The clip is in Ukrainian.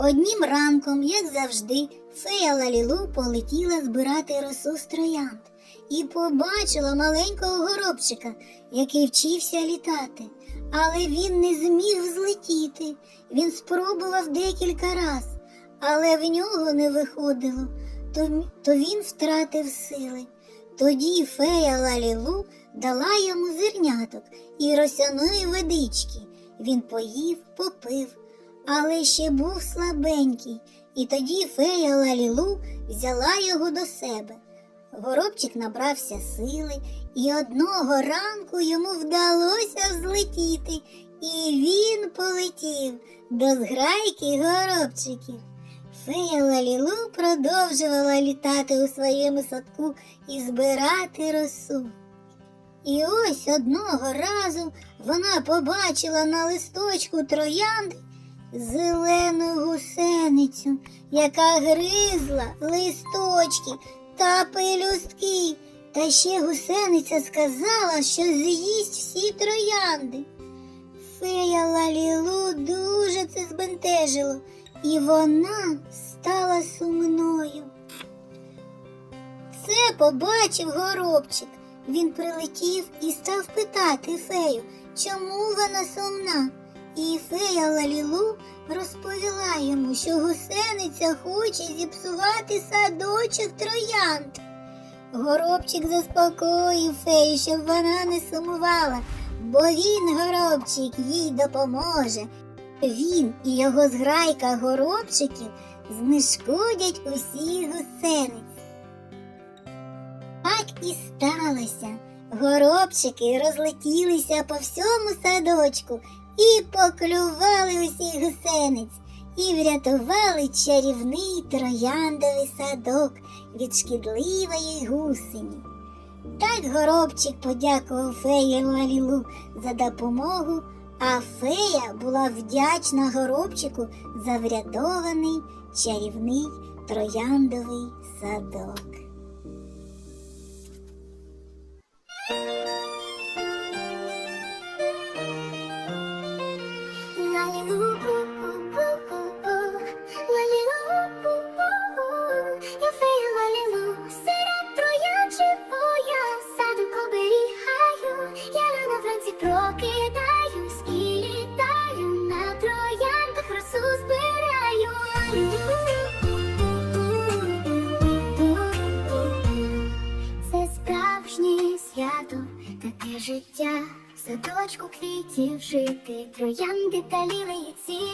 Однім ранком, як завжди, фея Лалілу полетіла збирати росу з троянд і побачила маленького горобчика, який вчився літати. Але він не зміг взлетіти. Він спробував декілька раз, але в нього не виходило, то, то він втратив сили. Тоді фея Лалілу дала йому зерняток і росяної водички. Він поїв, попив, але ще був слабенький, і тоді фея Лалілу взяла його до себе. Горобчик набрався сили, і одного ранку йому вдалося взлетіти, і він полетів до зграйки горобчиків. Фея Лалілу продовжувала літати у своєму садку і збирати росу. І ось одного разу вона побачила на листочку троянди зелену гусеницю, яка гризла листочки та пелюстки. Та ще гусениця сказала, що з'їсть всі троянди. Фея Лалілу дуже це збентежило, і вона стала сумною. Це побачив горобчик. Він прилетів і став питати фею, чому вона сумна. І фея Лалілу розповіла йому, що гусениця хоче зіпсувати садочок троянд. Горобчик заспокоїв фею, щоб вона не сумувала, бо він, горобчик, їй допоможе. Він і його зграйка горобчиків знешкодять усіх гусениць. Так і сталося. Горобчики розлетілися по всьому садочку і поклювали усіх гусениць, і врятували чарівний трояндовий садок від шкідливої гусені. Так горобчик подякував феї Лалілу за допомогу, а фея була вдячна горобчику за врятований чарівний трояндовий садок. you, таке життя, садочку квітів жити, троянди та лілиї цілю.